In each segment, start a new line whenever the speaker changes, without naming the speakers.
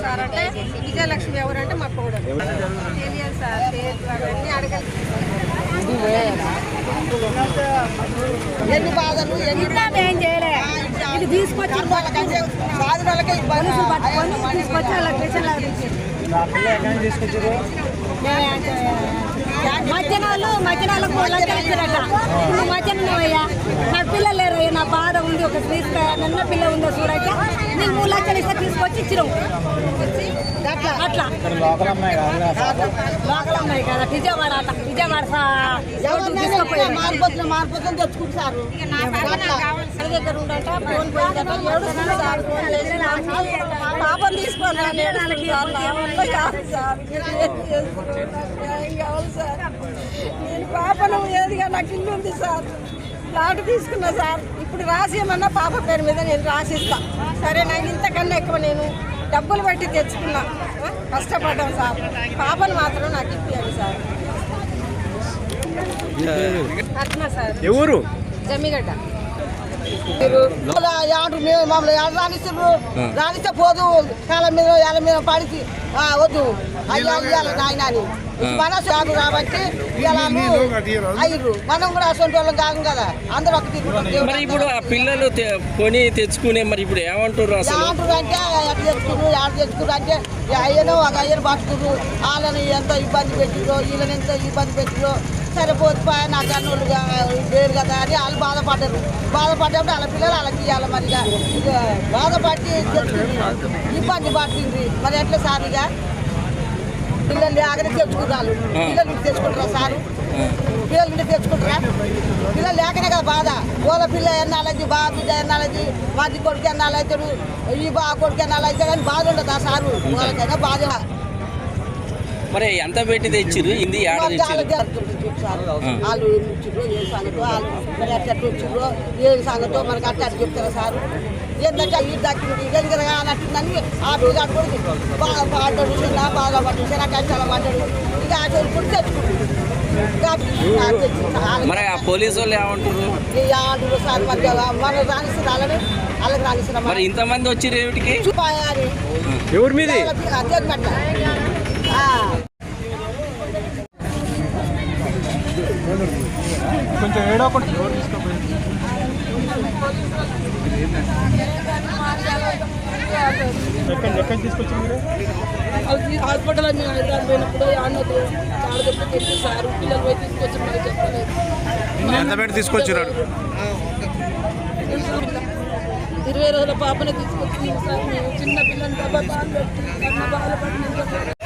Sir అంటే విజయలక్ష్మి ఎవరంటే మా కూడా తెలియదు సార్ అవన్నీ ఎన్ని బాధలు ఎన్ని
ఏం చేయలే ఇది తీసుకొచ్చి
బాధ వాళ్ళకే ఇబ్బంది
తీసుకొచ్చి స్టేషన్లో మధ్యాహ్నాలు మధ్యాహ్నాలకు లంచం ఇచ్చారట ఇప్పుడు మధ్యాహ్నం అయ్యా నా పిల్లలు లేరు అయ్యా నా బాధ ఉంది ఒక నన్న పిల్ల ఉందో చూడక నేను మూడు లక్షలు ఇస్తే తీసుకొచ్చి ఇచ్చినాం అట్లా. అట్లా.
లోకల్ అమ్మాయి కాదు
విజయవాడ అట విజయవాడ
మారిపోతున్నా మారిపోతుంది తెచ్చుకుంటారు
పాపం తీసుకోండి నేను పాపను ఏదిగా నాకు ఇల్లు ఉంది సార్. ప్లాట్ తీసుకున్నా సార్. ఇప్పుడు రాసేయమన్నా పాప పేరు మీద నేను రాసిస్తా. సరే నాకు ఇంతకన్నా ఎక్కువ నేను డబ్బులు పెట్టి తెచ్చుకున్నా? కష్టపడ్డాం సార్. పాపను మాత్రం నాకు ఇప్పించాలి సార్. అట్లా సార్.
ఎవరు?
జమ్మిగడ్డ.
మేము మమ్మల్ని యాడు రాణిస్తున్నారు రాణిస్తే పోదు. కాలం మీద యాల మీద పడికి ఆ, వద్దు. అయ్యా అయ్యాలి నాయన అని మన సాగు కాబట్టి ఇలా అయ్యారు మనం కూడా అసలు వాళ్ళం కాదు కదా. అందరూ ఒక
మరి ఇప్పుడు ఆ పిల్లలు కొని తెచ్చుకునే మరి ఇప్పుడు ఏమంటారు అసలు?
యాంటారు అంటే ఎట్లా తెచ్చుకున్నారు యాడ తెచ్చుకున్నారు అంటే అయ్యను ఒక అయ్యను పట్టుకున్నారు వాళ్ళని ఎంత ఇబ్బంది పెట్టిరో వీళ్ళని ఎంత ఇబ్బంది పెట్టిరో సరిపోదు పా నాకు అన్నోళ్ళు వేరు కదా అని వాళ్ళు బాధపడ్డారు. బాధపడ్డప్పుడు వాళ్ళ పిల్లలు వాళ్ళకి ఇవ్వాలి మరి ఇక. బాధపడి ఇబ్బంది పడుతుంది మరి ఎట్లా సార్ ఇక? పిల్లలు లేకనే తెచ్చుకుంటారు. పిల్లలు తెచ్చుకుంటారా సారు? పిల్లలు ఇంటికి తెచ్చుకుంటారా? పిల్లలు లేకనే కదా బాధ. ఓల పిల్ల ఎన్నాలది బా బిడ్డ ఎన్నాలది మాది కొడుకు ఎన్నాలవుతాడు ఈ బా కొడుకు ఎన్నాలవుతాడు అని బాధ ఉండదు ఆ సారు? వాళ్ళకైనా బాధ.
మరి ఎంత పెట్టి తెచ్చిరు ఇది ఏడ
వాళ్ళు
తెచ్చిరు
జరుగుతుంది సార్. వాళ్ళు ఏం ఇచ్చిర్రో ఏం సంగతో వాళ్ళు మరి అట్లా వచ్చిర్రో ఏం సంగతో మనకి అట్లా అట్లా చెప్తారా సార్? ఏంటంటే ఈ దక్కింది ఎదుగుగా అన్నట్టుందని ఆ రోజు బాగా చిన్న బాగా కష్టాలు పడ్డాడు ఇక ఆ కూడా
మరి ఆ పోలీసు వాళ్ళు ఏమంటారు
సార్ మరి మనం
ఇంతమంది
చూపాయాలి
ఎవరి మీది? కొంచెం ఏడో ఒకటి ఎవరు తీసుకోపోయింది ఎక్కడ ఎక్కడ తీసుకొచ్చింది మీరు?
హాస్పిటల్ మేము హైదరాబాద్ పోయినప్పుడు పిల్లలు పోయి తీసుకొచ్చి మరి చెప్పలేదు.
తీసుకొచ్చినాడు.
ఇరవై రోజుల పాపని తీసుకొచ్చి సార్ మేము చిన్న పిల్లని డబ్బా పాలు పెట్టి అన్న బాధపడి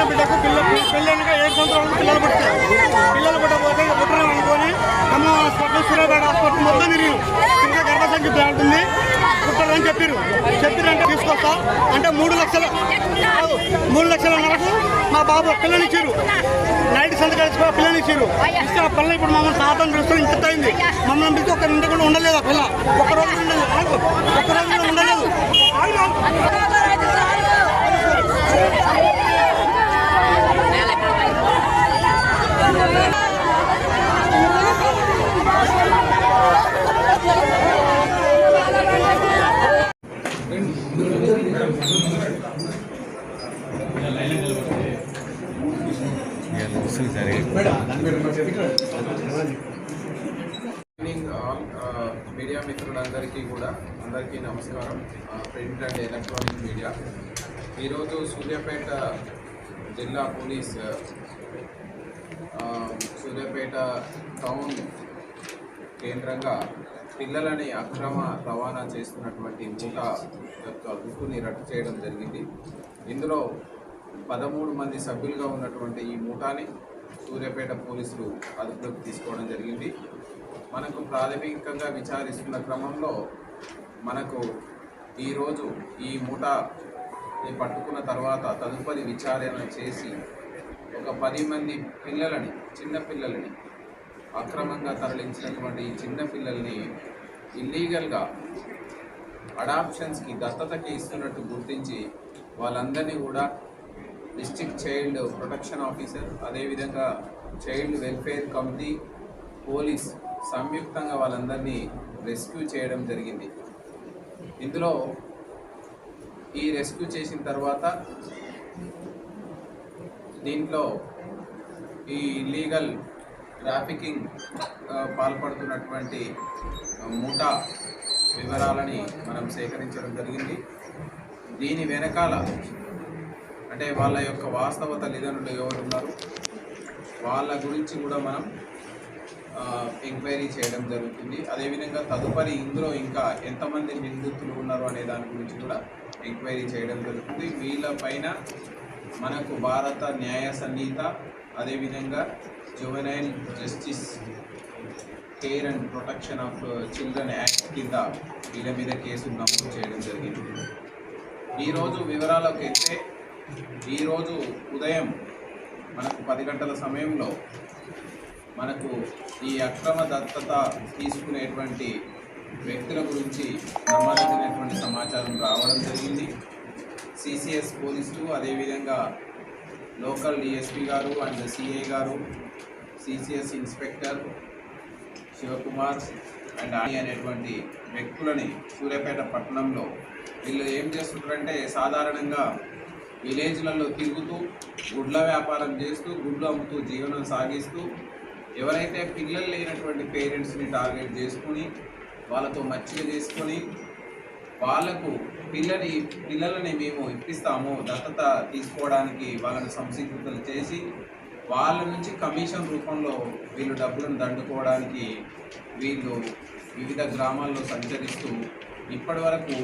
పుట్టిన బిడ్డకు పిల్ల పెళ్ళైనగా ఏడు సంవత్సరాలకు పిల్లలు పుట్టారు పిల్లలు పుట్టకపోతే ఇక పుట్టడం అనుకొని అమ్మ హాస్పిటల్ సూర్యాపేట హాస్పిటల్ మొత్తం తిరిగి ఇంకా గర్భసంఖ్య ఉంటుంది పుట్టదని చెప్పారు చెప్పారంటే తీసుకొస్తా. అంటే మూడు లక్షల కాదు, మూడు లక్షల నరకు మా బాబు పిల్లనిచ్చారు నైట్ సంతకాలు పిల్లలు పిల్లనిచ్చారు ఇస్తే ఆ పిల్ల ఇప్పుడు మమ్మల్ని సాధన పిలుస్తుంది ఇంత అయింది. మమ్మల్ని పిలిచి ఒక నిండా కూడా ఉండలేదు ఆ పిల్ల. ఒక్క రోజు ఉండలేదు. ఆగు. ఒక్క రోజు ఉండలేదు.
మీడియా uh, మిత్రులందరికీ కూడా అందరికీ నమస్కారం. Print and electronic media. ఈరోజు సూర్యాపేట జిల్లా పోలీస్ సూర్యాపేట టౌన్ కేంద్రంగా పిల్లలని అక్రమ రవాణా చేస్తున్నటువంటి ముఠా యొక్క గుట్టుని రట్టు చేయడం జరిగింది. ఇందులో పదమూడు మంది సభ్యులుగా ఉన్నటువంటి ఈ ముఠాని సూర్యాపేట పోలీసులు అదుపులోకి తీసుకోవడం జరిగింది. మనకు ప్రాథమికంగా విచారిస్తున్న క్రమంలో మనకు ఈరోజు ఈ మూటని పట్టుకున్న తర్వాత తదుపరి విచారణ చేసి ఒక పది మంది పిల్లలని చిన్నపిల్లలని అక్రమంగా తరలించినటువంటి ఈ ఇల్లీగల్గా అడాప్షన్స్కి దత్తతకి ఇస్తున్నట్టు గుర్తించి వాళ్ళందరినీ కూడా డిస్ట్రిక్ట్ చైల్డ్ ప్రొటెక్షన్ ఆఫీసర్. అదేవిధంగా చైల్డ్ వెల్ఫేర్ కమిటీ పోలీస్ సంయుక్తంగా వాళ్ళందరినీ రెస్క్యూ చేయడం జరిగింది. ఇందులో ఈ రెస్క్యూ చేసిన తర్వాత దీంట్లో ఈ ఇల్లీగల్ ట్రాఫికింగ్ పాల్పడుతున్నటువంటి ముఠా వివరాలని మనం సేకరించడం జరిగింది. దీని వెనకాల అంటే వాళ్ళ యొక్క వాస్తవ తల్లిదండ్రులు ఎవరు ఉన్నారు వాళ్ళ గురించి కూడా మనం ఎంక్వైరీ చేయడం జరుగుతుంది. అదేవిధంగా తదుపరి ఇందులో ఇంకా ఎంతమంది నిందితులు ఉన్నారు అనే దాని గురించి కూడా ఎంక్వైరీ చేయడం జరుగుతుంది. వీళ్ళపైన మనకు భారత న్యాయ సంహిత అదేవిధంగా juvenile justice care and protection of children act కింద వీళ్ళ మీద కేసులు నమోదు చేయడం జరిగింది. ఈరోజు వివరాలకు వెళ్తే ఈరోజు ఉదయం మనకు పది గంటల సమయంలో మనకు ఈ అక్రమ దత్తత తీసుకునేటువంటి వ్యక్తుల గురించి సంబంధించినటువంటి సమాచారం రావడం జరిగింది. సిసిఎస్ పోలీసులు అదేవిధంగా లోకల్ డిఎస్పీ గారు అండ్ సిఐ గారు సిసిఎస్ ఇన్స్పెక్టర్ శివకుమార్ అండ్ ఆని అనేటువంటి వ్యక్తులని సూర్యాపేట పట్టణంలో వీళ్ళు ఏం చేస్తుంటారంటే సాధారణంగా విలేజ్లలో తిరుగుతూ గుడ్ల వ్యాపారం చేస్తూ గుడ్లు అమ్ముతూ జీవనం సాగిస్తూ ఎవరైతే పిల్లలు లేనటువంటి పేరెంట్స్ని టార్గెట్ చేసుకుని వాళ్ళతో మచ్చిక చేసుకొని వాళ్ళకు పిల్లని పిల్లలని మేము ఇప్పిస్తాము దత్తత తీసుకోవడానికి వాళ్ళని సంసిద్ధతలు చేసి వాళ్ళ నుంచి కమిషన్ రూపంలో వీళ్ళు డబ్బులను దండుకోవడానికి వీళ్ళు వివిధ గ్రామాల్లో సంచరిస్తూ ఇప్పటి వరకు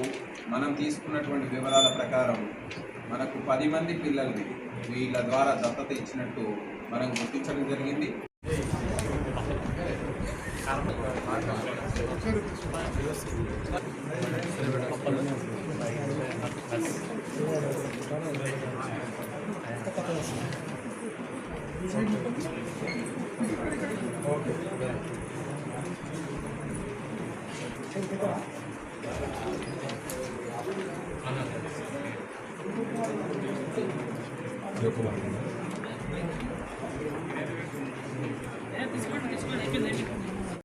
మనం తీసుకున్నటువంటి వివరాల ప్రకారం మనకు పది మంది పిల్లల్ని వీళ్ళ ద్వారా దత్తత ఇచ్చినట్టు మనం గుర్తించడం జరిగింది. ఓకే 이거 그거 아닌가?